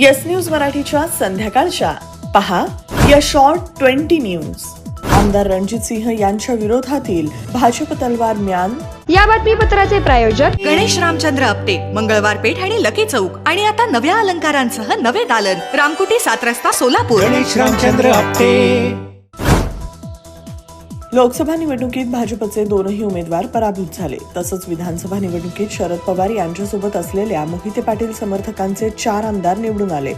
Yes news मराठीच्या संध्याकाळच्या. पहा या शॉर्ट ट्वेंटी न्यूज आमदार रणजित सिंह यांच्या विरोधातील भाजप तलवार म्यान. या बातमीपत्राचे प्रायोजक गणेश रामचंद्र आपटे मंगळवार पेठ आणि लकी चौक. आणि आता नव्या अलंकारांसह नवे दालन. रामकुटी सात रस्ता सोलापूर. गणेश रामचंद्र आपटे. लोकसभा निवडणुकीत भाजपचे दोनही उमेदवार पराभूत झाले. तसंच विधानसभा निवडणुकीत शरद पवार यांच्यासोबत असलेल्या मोहिते पाटील समर्थकांचे चार आमदार निवडून आले.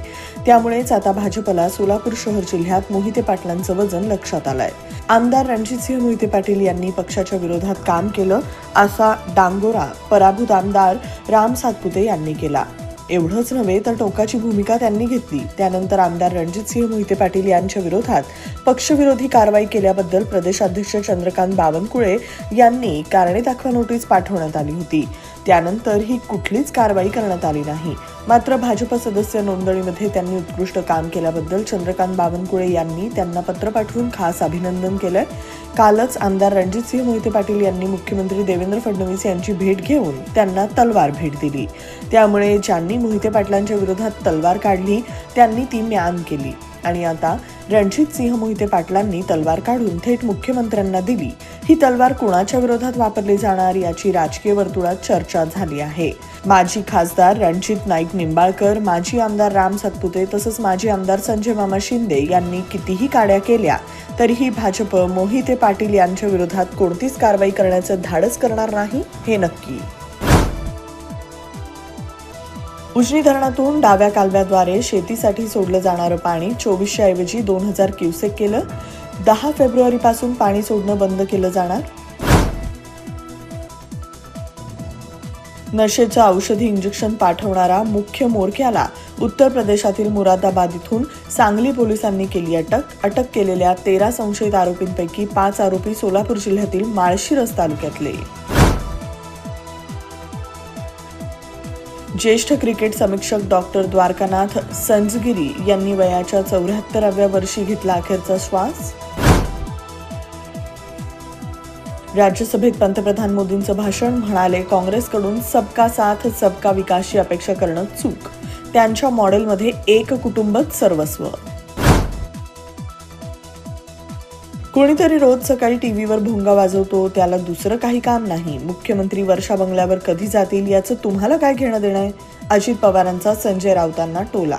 त्यामुळेच आता भाजपला सोलापूर शहर जिल्ह्यात मोहिते पाटलांचं वजन लक्षात आलंय. आमदार रणजितसिंह मोहिते पाटील यांनी पक्षाच्या विरोधात काम केलं असा डांगोरा पराभूत आमदार राम सातपुते यांनी केला. एवढंच नव्हे तर टोकाची भूमिका त्यांनी घेतली. त्यानंतर आमदार रणजितसिंह मोहिते पाटील यांच्या विरोधात पक्षविरोधी कारवाई केल्याबद्दल प्रदेशाध्यक्ष चंद्रकांत बावनकुळे यांनी कारणे दाखवा नोटीस पाठवण्यात आली होती. त्यानंतर ही कुठलीच कारवाई करण्यात आली नाही. मात्र भाजप सदस्य नोंदणीमध्ये त्यांनी उत्कृष्ट काम केल्याबद्दल चंद्रकांत बावनकुळे यांनी त्यांना पत्र पाठवून खास अभिनंदन केलंय. कालच आमदार रणजितसिंह मोहिते पाटील यांनी मुख्यमंत्री देवेंद्र फडणवीस यांची भेट घेऊन त्यांना तलवार भेट दिली. त्यामुळे ज्यांनी मोहिते पाटलांच्या विरोधात तलवार काढली त्यांनी ती म्यान केली. आणि आता रणजितसिंह मोहिते पाटलांनी तलवार काढून थेट मुख्यमंत्र्यांना दिली. ही तलवार कुणाच्या विरोधात वापरली जाणार याची राजकीय वर्तुळात चर्चा झाली आहे. माजी खासदार रणजित नाईक निंबाळकर माजी आमदार राम सातपुते तसंच माजी आमदार संजय मामा शिंदे यांनी कितीही काड्या केल्या तरीही भाजप मोहिते पाटील यांच्या विरोधात कोणतीच कारवाई करण्याचं धाडस करणार नाही हे नक्की. उजनी धरणातून डाव्या कालव्याद्वारे शेतीसाठी सोडलं जाणारं पाणी चोवीसशे ऐवजी दोन हजार क्युसेक केलं दहा फेब्रुवारीपासून पाणी सोडणं बंद केलं जाणार? नशेचं औषधी इंजेक्शन पाठवणारा मुख्य मोरक्याला उत्तर प्रदेशातील मुरादाबाद इथून सांगली पोलिसांनी केली अटक. अटक केलेल्या तेरा संशयित आरोपींपैकी पाच आरोपी सोलापूर जिल्ह्यातील माळशिरस तालुक्यातले. ज्येष्ठ क्रिकेट समीक्षक डॉक्टर द्वारकानाथ संजगिरी यांनी वयाच्या चौऱ्याहत्तराव्या वर्षी घेतला अखेरचा श्वास? राज्यसभेत पंतप्रधान मोदींचं भाषण म्हणाले काँग्रेसकडून सबका साथ सबका विकासची अपेक्षा करणं चूक. त्यांच्या मॉडेलमध्ये एक कुटुंबच सर्वस्व. कोणीतरी रोज सकाळी टीव्हीवर भोंगा वाजवतो त्याला दुसरं काही काम नाही. मुख्यमंत्री वर्षा बंगल्यावर कधी जातील याचं तुम्हाला काय घेणं देणं आहे? अजित पवारांचा संजय राऊतांना टोला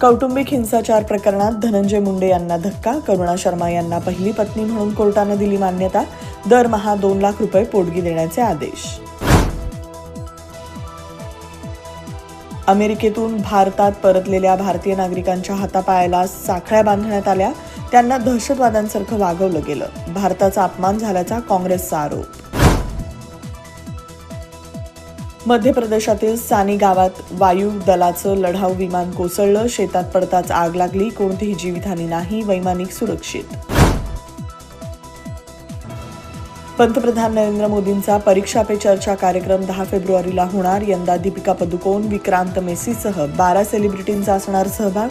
कौटुंबिक हिंसाचार प्रकरणात धनंजय मुंडे यांना धक्का करुणा शर्मा यांना पहिली पत्नी म्हणून कोर्टानं दिली मान्यता दरमहा दोन लाख रुपये पोटगी देण्याचे आदेश. अमेरिकेतून भारतात परतलेल्या भारतीय नागरिकांच्या हातापायाला साखळ्या बांधण्यात आल्या त्यांना दहशतवाद्यांसारखं वागवलं गेलं. भारताचा अपमान झाल्याचा काँग्रेसचा आरोप. मध्य प्रदेशातील सानी गावात वायू दलाचं लढाऊ विमान कोसळलं शेतात पडताच आग लागली कोणतीही जीवितहानी नाही वैमानिक सुरक्षित. पंतप्रधान नरेंद्र मोदींचा परीक्षा पे चर्चा कार्यक्रम दहा फेब्रुवारीला होणार. यंदा दीपिका पदुकोण विक्रांत मेसीसह बारा सेलिब्रिटींचा असणार सहभाग.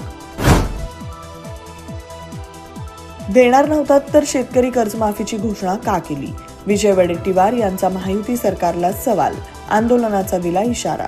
देणार नव्हतात तर शेतकरी कर्जमाफीची घोषणा का केली? विजय वडेट्टीवार यांचा महायुती सरकारला सवाल आंदोलनाचा दिला इशारा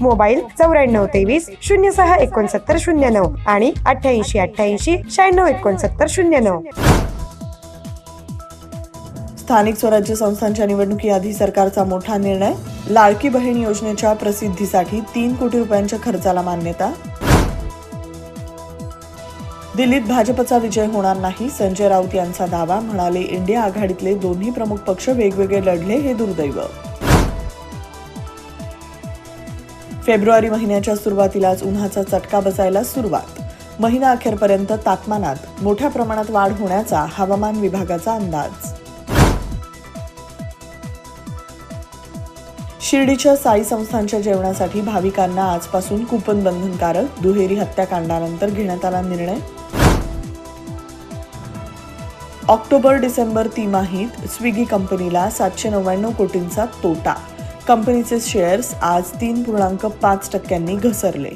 मोबाईल चौऱ्याण्णव तेवीस शून्य सहा एकोणसत्तर शून्य नऊ आणि अठ्ठ्याऐंशी अठ्ठ्याऐंशी शहाण्णव एकोणसत्तर शून्य नऊ. स्थानिक स्वराज्य संस्थांच्या निवडणुकीआधी सरकारचा मोठा निर्णय. लाडकी बहीण योजनेच्या प्रसिद्धीसाठी तीन कोटी रुपयांच्या खर्चाला मान्यता. दिल्लीत भाजपचा विजय होणार नाही संजय राऊत यांचा दावा म्हणाले इंडिया आघाडीतले दोन्ही प्रमुख पक्ष वेगवेगळे लढले हे दुर्दैव. फेब्रुवारी महिन्याच्या सुरुवातीलाच उन्हाचा चटका बसायला सुरुवात. महिना अखेरपर्यंत तापमानात मोठ्या प्रमाणात वाढ होण्याचा हवामान विभागाचा अंदाज. शिर्डीच्या साई संस्थांच्या जेवणासाठी भाविकांना आजपासून कुपन बंधनकारक दुहेरी हत्याकांडानंतर घेण्यात आला निर्णय. ऑक्टोबर डिसेंबर तिमाहीत स्विगी कंपनीला सातशे नव्याण्णव कोटींचा तोटा कंपनीचे शेअर्स आज तीन पूर्णांक पाच टक्क्यांनी घसरले.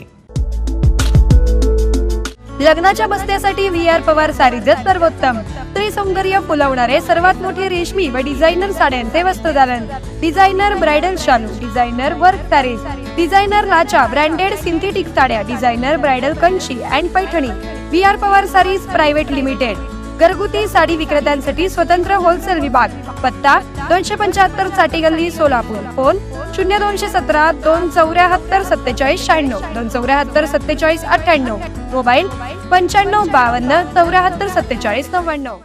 लग्नाच्या बसण्यासाठी व्ही आर पवार सारीजच सर्वोत्तम. त्रिसौंदर्य सौंदर्य फुलवणारे सर्वात मोठे रेशमी व डिझायनर साड्यांचे वस्त्रदालन डिझायनर ब्रायडल शालू डिझायनर वर्क सारीज डिझायनर लाचा ब्रँडेड सिंथेटिक साड्या designer bridal Kanchi and Paithani. V R Pawar sarees private limited. घरगुती साडी विक्रेत्यांसाठी स्वतंत्र होलसेल विभाग पत्ता दोनशे पंच्याहत्तरसाठी गल्ली सोलापूर. फोन शून्य दोनशे सतरा दोन चौऱ्याहत्तर सत्तेचाळीस शहाण्णव दोन चौऱ्याहत्तर सत्तेचाळीस अठ्ठ्याण्णव. मोबाईल पंच्याण्णव बावन्न चौऱ्याहत्तर सत्तेचाळीस नव्याण्णव.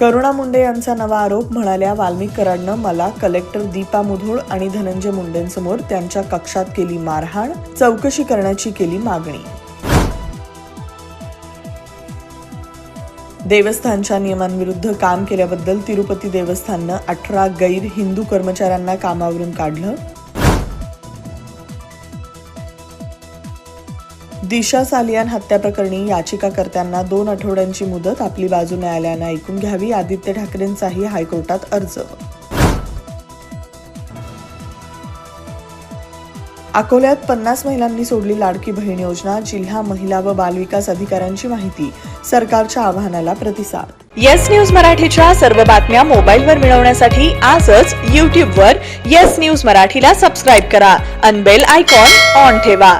करुणा मुंडे यांचा नवा आरोप म्हणाल्या वाल्मिक कराडनं मला कलेक्टर दीपा मुधोळ आणि धनंजय मुंडेंसमोर त्यांच्या कक्षात केली मारहाण चौकशी करण्याची केली मागणी. देवस्थानच्या नियमांविरुद्ध काम केल्याबद्दल तिरुपती देवस्थाननं अठरा गैर हिंदू कर्मचाऱ्यांना कामावरून काढलं. दिशा सालियान हत्याप्रकरणी याचिकाकर्त्यांना दोन आठवड्यांची मुदत आपली बाजू न्यायालयानं ऐकून घ्यावी आदित्य ठाकरेंचाही हायकोर्टात अर्ज. अकोल्यात पन्नास महिलांनी सोडली लाडकी बहीण योजना जिल्हा महिला व बालविकास अधिकाऱ्यांची माहिती. सरकारच्या आव्हानाला प्रतिसाद. येस न्यूज मराठीच्या सर्व बातम्या मोबाईलवर मिळवण्यासाठी आजच यूट्यूबवर येस न्यूज मराठीला सबस्क्राईब करा. अनबेल आयकॉन ऑन ठेवा.